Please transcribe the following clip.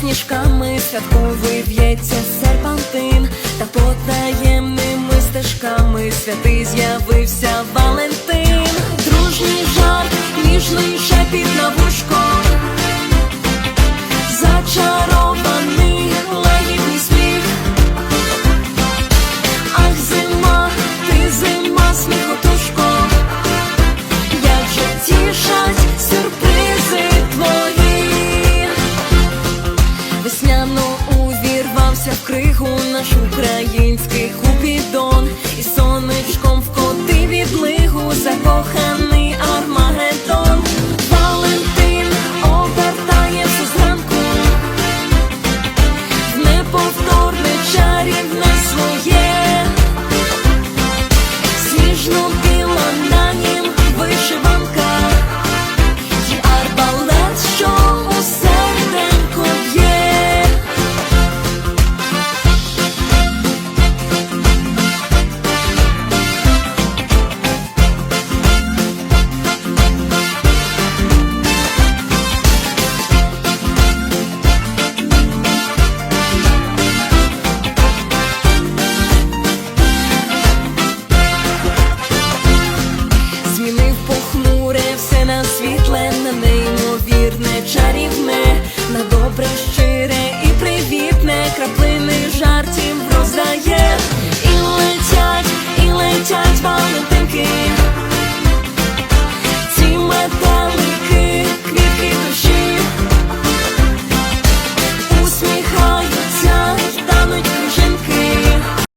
сніжками святковий в'ється серпантин, та потаємними стежками святий з'явився Валентин, дружний жарт, ніжний шепіт на вушку. sweet lemonade.